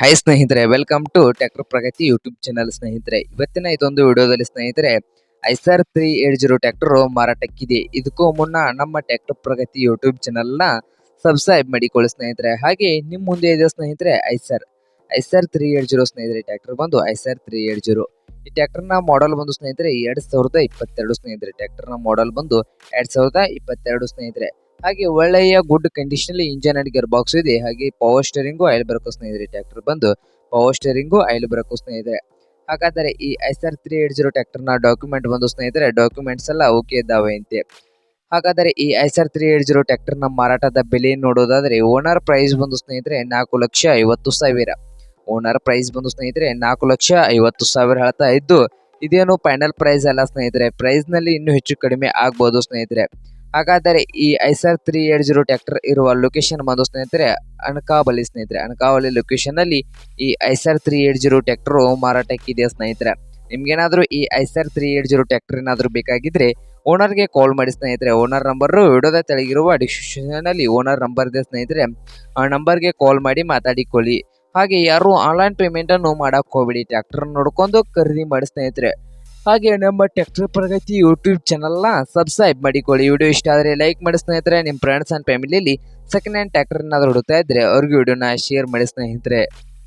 Hi ಸ್ನೇಹಿತರೆ welcome to tractor Pragati YouTube channel ಸ್ನೇಹಿತರೆ. ಇವತ್ತಿನ ಇದೊಂದು ವಿಡಿಯೋದಲ್ಲಿ ಸ್ನೇಹಿತರೆ Eicher three eight zero tractor ಮಾರಾಟಕ್ಕಿದೆ. ಇದಕ್ಕೂ ಮುನ್ನ ನಮ್ಮ ಟ್ಯಾಕ್ಟರ್ ಪ್ರಗತಿ ಯೂಟ್ಯೂಬ್ ಚಾನಲ್ನ ಸಬ್ಸ್ಕ್ರೈಬ್ ಮಾಡಿಕೊಳ್ಳಿ ಸ್ನೇಹಿತರೆ. ಹಾಗೆ ನಿಮ್ಮ ಮುಂದೆ ಇದೆ ಸ್ನೇಹಿತರೆ Eicher Eicher three eight zero ಸ್ನೇಹಿತರೆ ಟ್ಯಾಕ್ಟರ್ ಬಂದು ಐಸರ್ ತ್ರೀ ಏಟ್ ಜೀರೋ. ಈ ಟ್ರ್ಯಾಕ್ಟರ್ನ ಮಾಡೆಲ್ ಬಂದು ಸ್ನೇಹಿತರೆ, ಎರಡ್ ಸಾವಿರದ ಇಪ್ಪತ್ತೆರಡು ಸ್ನೇಹಿತರೆ. ಟ್ರ್ಯಾಕ್ಟರ್ನ ಮಾಡೆಲ್ ಬಂದು ಎರಡ್ ಸಾವಿರದ ಇಪ್ಪತ್ತೆರಡು ಸ್ನೇಹಿತರೆ. ಹಾಗೆ ಒಳ್ಳೆಯ good condition engine and gearbox ಇದೆ. ಹಾಗೆ ಪವರ್ ಸ್ಟೇರಿಂಗು ಆಯಿಲ್ ಬ್ರೇಕು ಸ್ನೇಹಿತರೆ ಟ್ರ್ಯಾಕ್ಟರ್ ಬಂದು ಪವರ್ ಸ್ಟೇರಿಂಗು ಆಯಿಲ್ ಬ್ರೇಕು ಸ್ನೇಹಿತರೆ. ಹಾಗಾದರೆ ಈ S R three eight zero ಟ್ರ್ಯಾಕ್ಟರ್ನ ಡಾಕ್ಯುಮೆಂಟ್ ಬಂದು ಸ್ನೇಹಿತರೆ ಡಾಕ್ಯುಮೆಂಟ್ಸ್ ಎಲ್ಲ ಓಕೆ ಇದ್ದಾವೆ ಅಂತೆ. ಹಾಗಾದರೆ ಈ S R three eight zero ಟ್ರ್ಯಾಕ್ಟರ್ನ ಮಾರಾಟದ ಬೆಲೆ ನೋಡೋದಾದರೆ ಓನರ್ ಪ್ರೈಸ್ ಬಂದು ಸ್ನೇಹಿತರೆ ನಾಲ್ಕು ಲಕ್ಷ ಐವತ್ತು ಸಾವಿರ. ಓನರ್ ಪ್ರೈಸ್ ಬಂದು ಸ್ನೇಹಿತರೆ ನಾಲ್ಕು ಲಕ್ಷ ಐವತ್ತು ಸಾವಿರ ಹೇಳ್ತಾ ಇದ್ದು, ಇದೇನು ಫೈನಲ್ ಪ್ರೈಸ್ ಅಲ್ಲ ಸ್ನೇಹಿತರೆ. ಪ್ರೈಸ್ನಲ್ಲಿ ಇನ್ನೂ ಹೆಚ್ಚು ಕಡಿಮೆ ಆಗ್ಬೋದು ಸ್ನೇಹಿತರೆ. ಹಾಗಾದರೆ ಈ Eicher three eight zero tractor ಇರುವ ಲೊಕೇಶನ್ ಬಂದು ಸ್ನೇಹಿತರೆ ಅಣಕಾವಲಿ ಸ್ನೇಹಿತರೆ ಅಣಕಾವಲಿ ಲೊಕೇಶನ್ ಅಲ್ಲಿ ಈ Eicher three eight zero tractor ಮಾರಾಟಕ್ಕಿದೆ ಸ್ನೇಹಿತರೆ? ನಿಮ್ಗೇನಾದ್ರೂ ಈ Eicher three eight zero tractor ಏನಾದರೂ ಬೇಕಾಗಿದ್ರೆ ಓನರ್ಗೆ ಕಾಲ್ ಮಾಡಿ ಸ್ನೇಹಿತರೆ. ಓನರ್ ನಂಬರ್ ವಿಡಿಯೋದ ತೆಳಗಿರುವ ಡಿಸ್ಕ್ರಿಪ್ಷನ್ ಅಲ್ಲಿ ಓನರ್ ನಂಬರ್ ಇದೆ ಸ್ನೇಹಿತರೆ. ಆ ನಂಬರ್ಗೆ ಕಾಲ್ ಮಾಡಿ ಮಾತಾಡಿಕೊಳ್ಳಿ. ಹಾಗೆ ಯಾರು ಆನ್ಲೈನ್ ಪೇಮೆಂಟ್ ಅನ್ನು ಮಾಡಕ್ ಹೋಗ್ಬೇಡಿ ಟ್ರ್ಯಾಕ್ಟರ್ ನೋಡ್ಕೊಂಡು ಖರೀದಿ ಮಾಡಿ ಸ್ನೇಹಿತರೆ. ಹಾಗೆ ನಮ್ಮ ಟೆಕ್ಟರ್ ಪ್ರಗತಿ ಯೂಟ್ಯೂಬ್ ಚಾನಲ್ನ ಸಬ್ಸ್ಕ್ರೈಬ್ ಮಾಡಿಕೊಳ್ಳಿ. ವಿಡಿಯೋ ಇಷ್ಟ ಆದರೆ ಲೈಕ್ ಮಾಡಿ ಸ್ನೇಹಿತರೆ ನಿಮ್ಮ ಫ್ರೆಂಡ್ಸ್ ಆ್ಯಂಡ್ ಫ್ಯಾಮಿಲಿಯಲ್ಲಿ ಸೆಕೆಂಡ್ ಹ್ಯಾಂಡ್ ಟ್ಯಾಕ್ಟರ್ನಾದ್ರೂ ಹುಡುಕ್ತಾ ಇದ್ದರೆ ಅವ್ರಿಗೆ ವಿಡಿಯೋನ ಶೇರ್ ಮಾಡಿ ಸ್ನೇಹಿತರೆ.